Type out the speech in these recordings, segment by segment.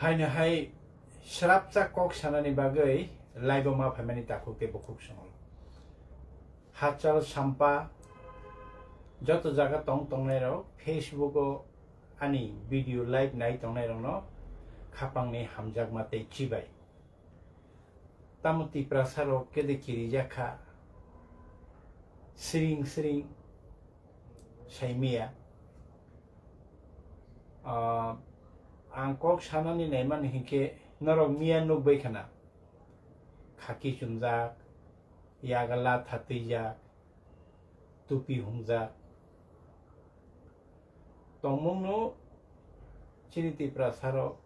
हायनो हाय स्राबचा कक सानानि बागै लाइभ मा फाइमानि दाखु के बखुक सङल हाचाल साम्पा যত জায়গা টং টংনাই রক ফেসবুকও আনি ভিডিও লাইভ নাই টংনাই রং খাপাংনি হামজাক মাতে চিবাই তামতি প্রাসারক কেদে কিরি জাখা সিরিং সিরিং সাইমিয়া आं कक सानानि नायमान हिंखे नरक मिया नुकबाय खाना खाखि चुमजाक यागाला थातैजाक टुपि हमजाक तंमंनो चिनिति प्रासारक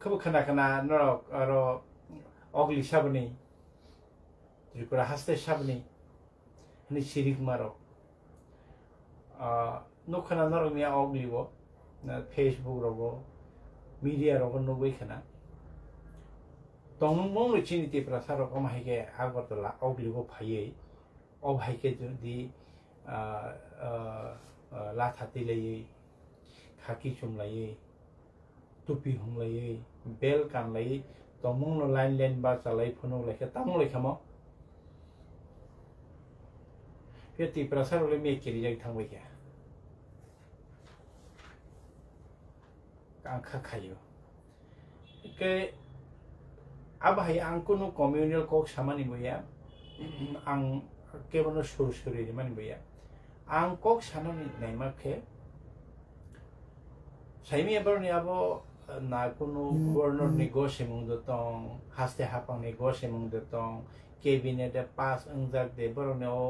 खोब खोना खोना नरक आर अगलि साबनि त्रिपुरा हास्ते साबनि हनि सिरिक मारक नखना नरक मिया अगलिबो फेसबुक रगो मीडिया रगो नुबै खोना तंमंनो चिनिति प्रासारक माहिके आगरतला अगलिबो फायै अभाइके जुदि लाथातिलायै खाखि चुमलायै टुपि हमलायै बेल गानलायै तमंनो लाइन लाइन बा चालाय फुनु लायखे तामं लायखाम बे तिप्रासारले मेकेरि जाय थांबाय गया આંખા ખાયો કે આ ભાઈ આંકોનો કોમ્યુનિયલ કોક સામાની ભૈયા આંગ કેવાનો સુર સુરી માની ભૈયા આંગ કોક સાનોની નૈમા ખે સાઈમી આપણને આવો না কোনো বর্ণর নিগো সেমুং দতং হাসতে হাপাং নিগো সেমুং দতং কেবিনেটে পাঁচ উংজাক দে বরণেও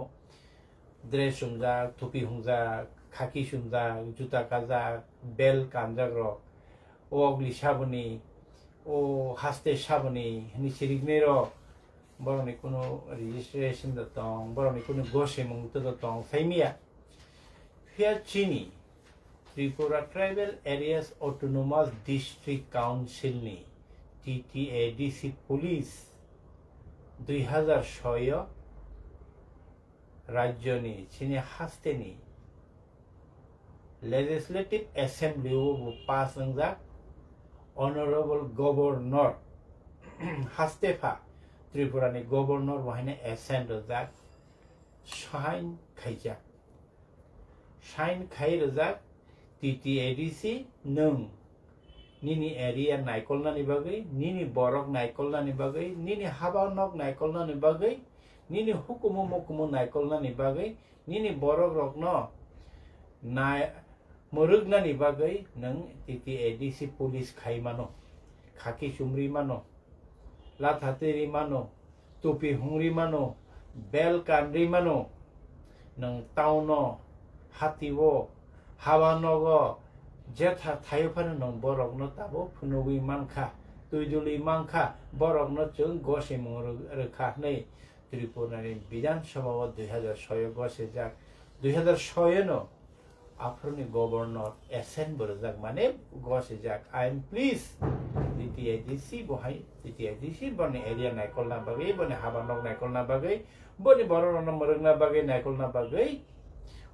ড্রেস উংজাক টুপি হুংজাক খাকি সুমজাক জুতা কাজাক বেল কামজাক রক ও অগ্নি শ্রাবণী, ও হাস্তে শ্রাবণী নিশিরিগ্নেরও বরণে কোনো রেজিস্ট্রেশন দত্তং, বরণে কোনো গোসে মুক্ত দত্তং, সাইমিয়া। ফিয়া চিনি, Tripura tribal areas autonomous district council নি টিটিএডিসি পুলিশ, দুই হাজার ছয় রাজ্য নি, চিনি হাস্তে নি। লেজিসলেটিভ এসেম্বলিও পাস যাক অনারেবল গভর্নর হাস্তেফা ত্রিপুরানি গভর্নর ওয়াহিনে এসেন্ড যাক শাইন খাইজা শাইন খাই রোজাক তিতি এডিসি নং নিনি এরিয়া নাইকলনানি বাগৈ নিনি বরক নাইকলনানি বাগৈ নিনি হাবানক নাইকলনানি বাগৈ নিনি হুকুমু মুকুমু নাইকলনানি বাগৈ নিনি বরক রকন নাই marugnan ibagay ng TTAD si Pulis Kaimano, Kaki Sumrimano, Lathati Rimano, Tupi Hungrimano, Belkan Rimano, ng Tauno, Hatiwo, Hawanogo, Jetha Thayopano ng Borogno Tabo, Punuwi Manka, Tuiduli Manka, Borogno Chung Gosim Rekahne, ত্রিপুরার বিধানসভা দুই হাজার ছয় বসে যাক দুই হাজার ছয়েনও ন আফরনি গভর্নর এসেন বরজাক মানে গছে যাক। আই এম প্লিজ DTIDC বহাই DTIDC বনে এরিয়া নাইকলনা বাগै, বনে হাবানক নাইকলনা বাগै, বনে বরন মরংনা বাগै নাইকলনা বাগै,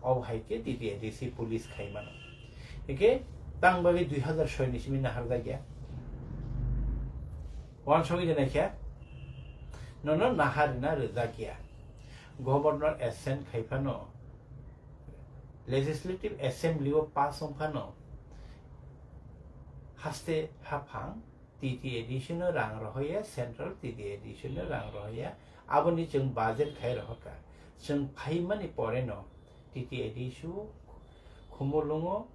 অবহাইকে DTIDC পুলিশ খাইমানো একে তাং বাগै দুই হাজার ছয় নিসিমি নাহার জায়গা ওয়ান সঙ্গে যে নাইখিয়া নন নাহার না রেজা গিয়া। গভর্নর এসেন খাইফানো 레지슬레티브 애셈블리와 파송파노 하스테 하팡 디디 에디션을 랑 러허야 센트럴 디디 에디션을 랑 러허야 아버니 증 바젤 개 러허까 증 파이만이 뽀레노 디디 에디슈 고몰롱어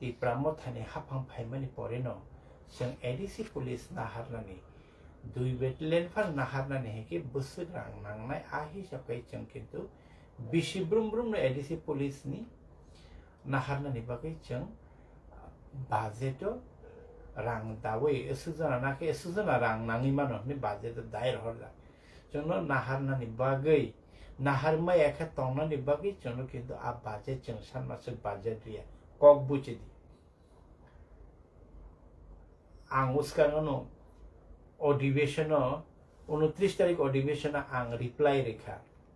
디 브라모타니 하팡 파이만이 뽀레노 증 에디시 폴리스 나하르니 দুই বেটলেন ফার নাহারনা নেহেকে বুসুক রাং নাংনায় আহি সকাই চং কিন্তু বিশি ব্রুম ব্রুম এডিসি পুলিশ নি 나하는 이밖에 정 바제도 랑 다웨 에스잖아 나게 에스잖아 랑 나니만 없니 바제도 다이르 허다 জন্য নাহার না নিবাগই নাহার মা এক হাত তং না নিবাগই জন্য কিন্তু আ বাজে চেংসান মাসে বাজে দিয়া কক বুচে দি আং উস্কাঙ্গন অধিবেশন উনত্রিশ তারিখ অধিবেশন আং রিপ্লাই রেখা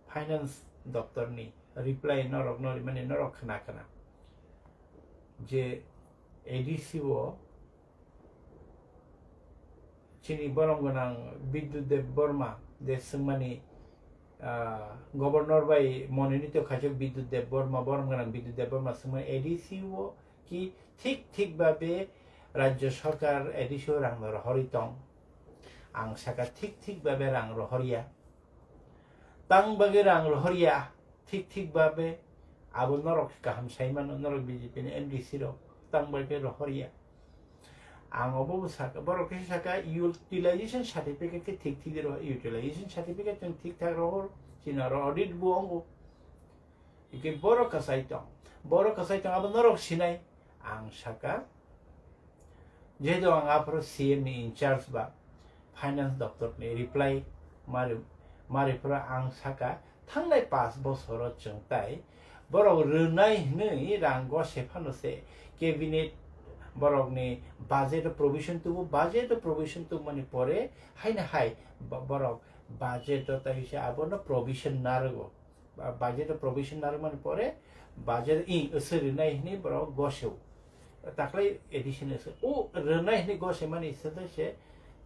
ফাইন্যান্স দপ্তরনি রিপ্লাই নরক নরি মানে নরক খানা খানা যে এডিসিও চিনি বরম গনাং বিদ্যুৎ দেব বর্মা দেশমানি গভর্নর বাই মনোনীত খাচক বিদ্যুৎ দেব বর্মা বরম গনাং বিদ্যুৎ দেব বর্মা সময় এডিসিও কি ঠিক ঠিকভাবে রাজ্য সরকার এডিসিও রাংর হরিতং। আং সাকা ঠিক ঠিকভাবে রাংর হরিয়া তাং বাগে রাংর হরিয়া ঠিক ঠিকভাবে আবো নরক গাহাম সাইমান নরক বিজেপিनि এনডিসি রক তাং বাগে হরিয়া ang obo saka boro ke saka utilization certificate ke ঠিক ঠিক ro utilization certificate tung ঠিক ঠাক ro sina ro audit bu ongo ike boro kasai tong boro kasai tong abo norok sinai ang saka যেহেতু ang apro CM ni in charge ba finance doctor ni reply mari mari pro ang saka থাংনাই বড় রনাই नै রাঙ্গ সেফানো সে cabinet borokni budget provision tubu budget provision tu mani pore hai na hai borok budget ta hise abono provision nargo budget provision nar mani pore budget i seri nai ni borok goseu তাকলাই edition আছে ও রনাই হনি গসে মানে ইসাদা সে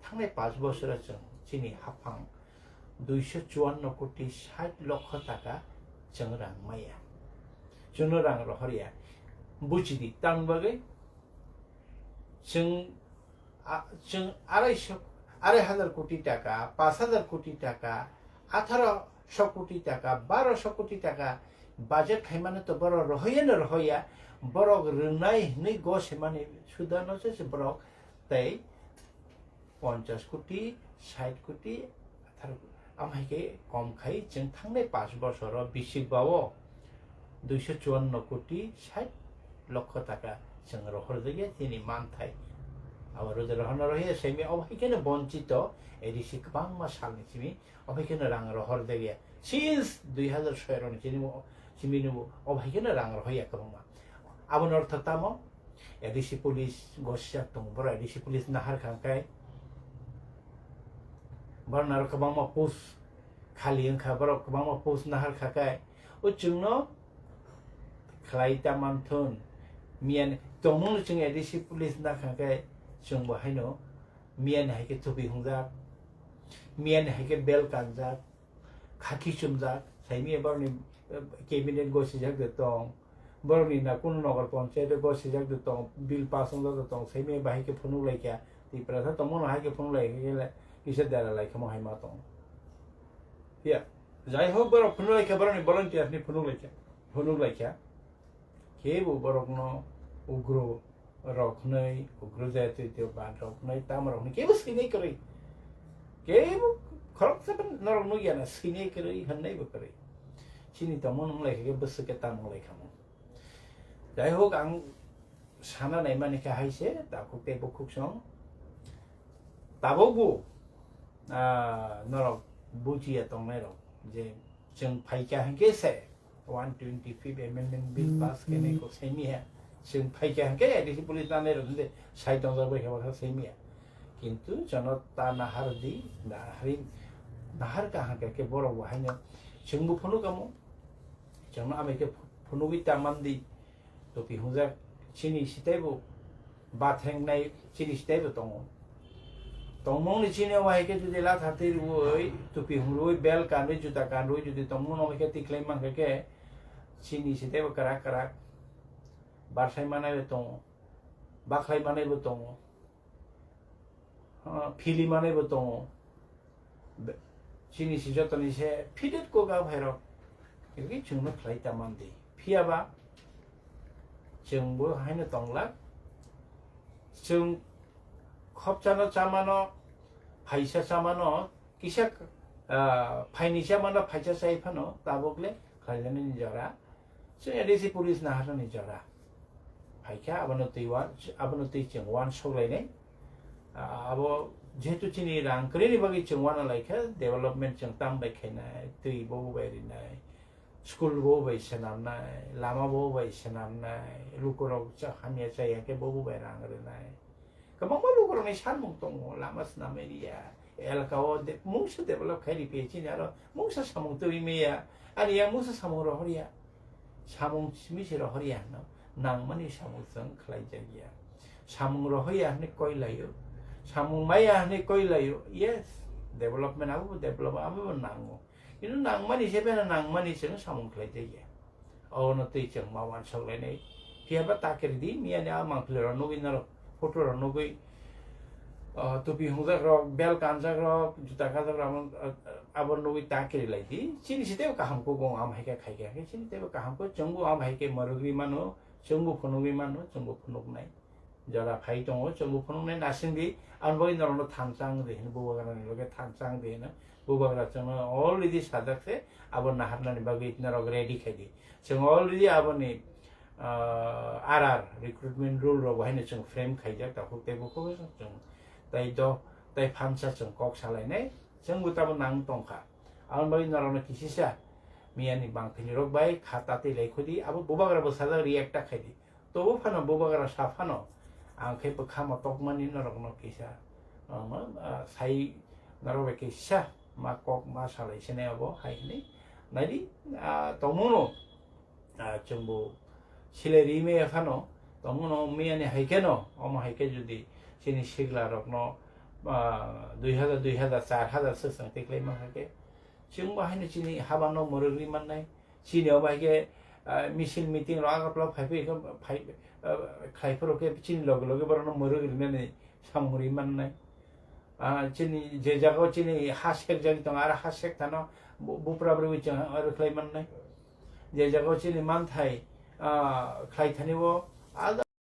থাংনাই পাঁচ বছর আছে চিনি হাফাং দুইশো চুয়ান্ন কোটি ষাট লক্ষ টাকা 준호랑으로 허리야 무지디 땅박의 증, 아, 증 아래 আড়াই হাজার কোটি টাকা পাঁচ হাজার কোটি টাকা আঠারোশো কোটি টাকা বারোশো কোটি টাকা বাজেট খাইমানে তো বড় রহইয়া না রহইয়া বড় নাই নেই গছ মানে সুদান হচ্ছে বড় তাই পঞ্চাশ কোটি ষাট কোটি আঠারো আমাকে কম খাই যেন থাকলে পাঁচ বছর বেশি বাবো দুইশো চুয়ান্ন কোটি ষাট লক্ষ টাকা সংগ্রহ দিকে তিনি মান্থায় আবার রোজা রহনা রহিয়া সেমি অভাইখানে বঞ্চিত এডিসি বাংমা সালনি সিমি অভাইখানে রাং রহর দেগিয়া সিন্স দুই হাজার ছয়রণ চিনিব সিমিনিব অভাইখানে রাং রহিয়া কবংমা আবন অর্থ তাম এডিসি পুলিশ গোসা তুমবর এডিসি পুলিশ নাহার খাঙ্কায় বর নারক বাংমা পোষ, খালি খাবার বাংমা পুস নাহার খাকায় ও চুংন khlaitaman thun mian tomul chung edisi police na kha ke chung bo haino mian hai ke thupi hungja mian hai ke bel kanjak khaki chumjak saimi ebar ni cabinet go sijak de tong বরনি না কোন নগর পঞ্চায়েতে গো সিজাক দে তং bill pass Hong দে তং সেই মে বাহিকে phone Laika তি প্রথা তমন হাইকে phone লাইকে গেলে কিসে দেলা লাইকে মহাই মা তং ইয়া যাই হোক বড় ফোন লাইকা বরনি ভলান্টিয়ার নি ফোন লাইকা ফোন লাইকা কেবো বড় उग्र रख्नै उग्र जाति त्यो बात रख्नै ताम रख्नै केबो सिनै करै केबो खरक से नरख्नु ज्ञान सिनै करै हन्नैबो करै सिनि त मन लाइखे बोसोके ताम लाइखामो যাই হোক আং সানা নাই মানে হাইছে তাকো তেবো খুকসং তাবো নরক বুঝিয়া তংনাই রক যে जों फाइका हेंकेसे 125 amendment bill pass kene ko semia sing phai kya ke adisi police na ne rinde 60000 bai khawar semia কিন্তু জনতা নাহার দি নাহারি নাহার কাহাকে কে বড় ওহাইন সিংবু ফোনু কাম জন আমি কে ফোনু বি তামান দি তো পি হুজা চিনি সিতাইবো বা থ্যাং নাই চিনি সিতাইবো তং তমন চিনে ওয়াইকে যদি লাথাতির ওই তুপি হুরুই বেল কানুই জুতা কানুই যদি তমন আমাকে তিকলাই মাংকে सिंगिसितैव करा करा बारसायमानायबो दङ बाख्लायमानायबो दङ फिलिमानायबो दङ सिंगिसि जतनिसे फिदेद गगा भाइर इरगि जोंनो ख्लाय दामान्दि फियाबा जोंबो हायनो दंला जों खबजानो चामानो फाइसा चामानो किसा फाइनिसा मानो फाइसा साइफानो ताबोगले खायजानो निजारा जों एडिसि पुलिस नाहानो निजरा फाइखा आबानो तैवान आबानो तै चंगवान सौलायनाय आबो जेहेतु चिनि रांक्रेनि बागै चंगवान लाइखा डेभेलपमेन्ट जों ताम बायखायनाय दै बो बायरिनाय स्कुल बो बाय सनामनाय लामा बो बाय सनामनाय लुकराव हामिया जायाके बो बाय रांग्रोनाय गोबां लुगरनाय सानमुं दङ लामा सानाम एरिया एलकाव मुंसो डेभेलप खायरि पेचिनि आरो मुंसा सामुं तैमेया आरिया मुंसा सामुं रहरिया 샤몽심이시로 허리야나 낭만이 샤몽성 클라이적이야 샤몽으로 허리야네 꼬일라요 샤몽마야네 꼬일라요 예스 데벨롭먼 하고 데벨롭 하고 낭고 이런 낭만이 세배는 낭만이 세는 샤몽 클라이적이야 어느 때 이제 마완 설레네 비아바 따케르디 미안해 아마 클레로 노기나로 포토로 노기 টুপি হুঁজাক রক বেল কানজাক রক জুতা খাজাক রক 아버노 위 따케리라이디 시리시데오 까함고 공 암하이가 카이게 시리데오 까함고 정부 암하이게 머르그리만노 정부 포노그리만노 정부 포노그나이 যারা ভাই দङ চঙ্গু ফনুনে নাসিন্দি আর বই নরন থানচাং দেহিন বুবাগানা লগে থানচাং দেহিন বুবাগরা চং অলরেডি সাদাকছে আব নাহারনানি বাগে ইতনার রেডি খাইদি চং অলরেডি আবনি আর আর রিক্রুটমেন্ট রুল র বহাইনে চং ফ্রেম খাইজা তাহক তেবুকো চং তাই দ, তাই ফামসা চং কক সালাইনাই Senggu tabu nang tongka. Awan bagi narana kisisa. bang bangkini rok bai khatate lekhudi abu bobagra bosada reacta khedi. Tobo fano bobagra safano. Angke pekhama tokmani narokno kisa. Sai narobe kisa. Ma kok ma salai sene abo hai ni. Nadi tomuno chumbu sile rime efano tomuno miani haikeno. Oma haike judi sini sigla rokno दुई हजार दुई हजार चार हाजारसो देख्लायमोन हाके जों बाहायनो चिनि हाबा न मरग्रि माननाय चिनियाव बाहायगे मिसिन मिटिं रागाफ्ला फाइफै फाइ खाइफोरके चिनि लगे लगे बारनो मरग्रिनानै सामरि माननाय चिनि जे जागायाव चिनि हा सेक जानि दं आरो हा सेक थानो बुफ्राब्रै उइजों रोख्लाय माननाय जे जागायाव चिनि मानथाय खाइथानिबो आदा